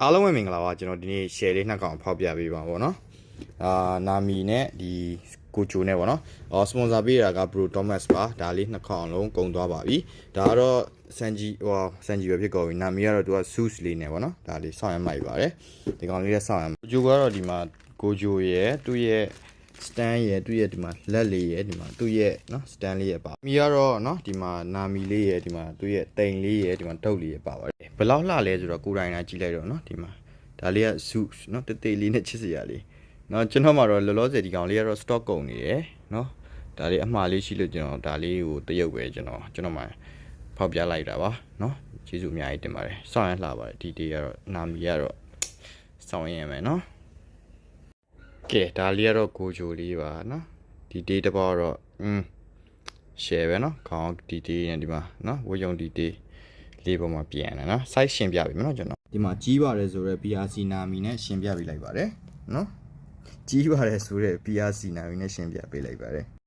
အားလုံးပဲမင်္ဂလာပါကျွန်တော်ဒီနေ့ share လေးနှစ်ကောင်ဖောက်ပြပေးပါဗောနော်အာနာမီနဲ့ဒီကိုချိုနဲ့ဗောနော်အော်စပွန်ဆာပေးတာက Bro Thomas ပါဒါလေးနှစ်ကောင်လုံးကုန်သွားပါပြီဒါကတော့စန်ဂျီဟိုစန်ဂျီပဲဖြစ်ကုန်ပြီနာမီကတော့သူက Zeus လေးနဲ့ဗောနော်ဒါလေးစောင့်ရမိုက်ပါတယ်ဒီကောင်လေးလည်းစောင့်ရကိုချိုကတော့ဒီမှာကိုချိုရဲ့သူ့ရဲ့ stand ရဲ့သူ့ရဲ့ဒီမှာလက်လေးရဲ့ဒီမှာသူ့ရဲ့နော် stand လေးရဲ့ပါမီကတော့နော်ဒီမှာနာမီလေးရဲ့ဒီမှာသူ့ရဲ့တိမ်လေးရဲ့ဒီမှာဒုတ်လေးရဲ့ပါပါတယ် ဘယ်လောက်လှလဲဆိုတော့ကိုယ်တိုင်လာကြည့်လိုက်တော့နော်ဒီမှာဒါလေးက suit နော်တေးသေးလေးနဲ့ချစ်စရာလေးနော်ကျွန်တော်မှတော့လောလောဆယ်ဒီကောင်လေးကတော့ stock ကုန်နေတယ်နော်ဒါလေးအမှားလေးရှိလို့ကျွန်တော်ဒါလေးကိုတရုပ်ပဲကျွန်တော်ကျွန်တော်မှဖောက်ပြလိုက်တာပါနော်ကျေးဇူးအများကြီးတင်ပါတယ်စောင့်ရလှပါတယ်ဒီတေးကတော့နာမီကတော့စောင့်ရရမယ်နော်ကဲဒါလေးကတော့ကိုဂျိုလေးပါနော်ဒီ day တစ်ပေါက်တော့อืม share ပဲနော်ခေါင်းဒီ day နဲ့ဒီမှာနော်ဝေယုံဒီ day လေးပေါ်မှာပြန်တယ်နော် site ရှင်းပြပြီမနော်ကျွန်တော်ဒီမှာကြီးပါတယ်ဆိုတော့ PRC နာမီနဲ့ရှင်းပြပေးလိုက်ပါတယ်နော်ကြီးပါတယ်ဆိုတော့ PRC နာမီနဲ့ရှင်းပြပေးလိုက်ပါတယ်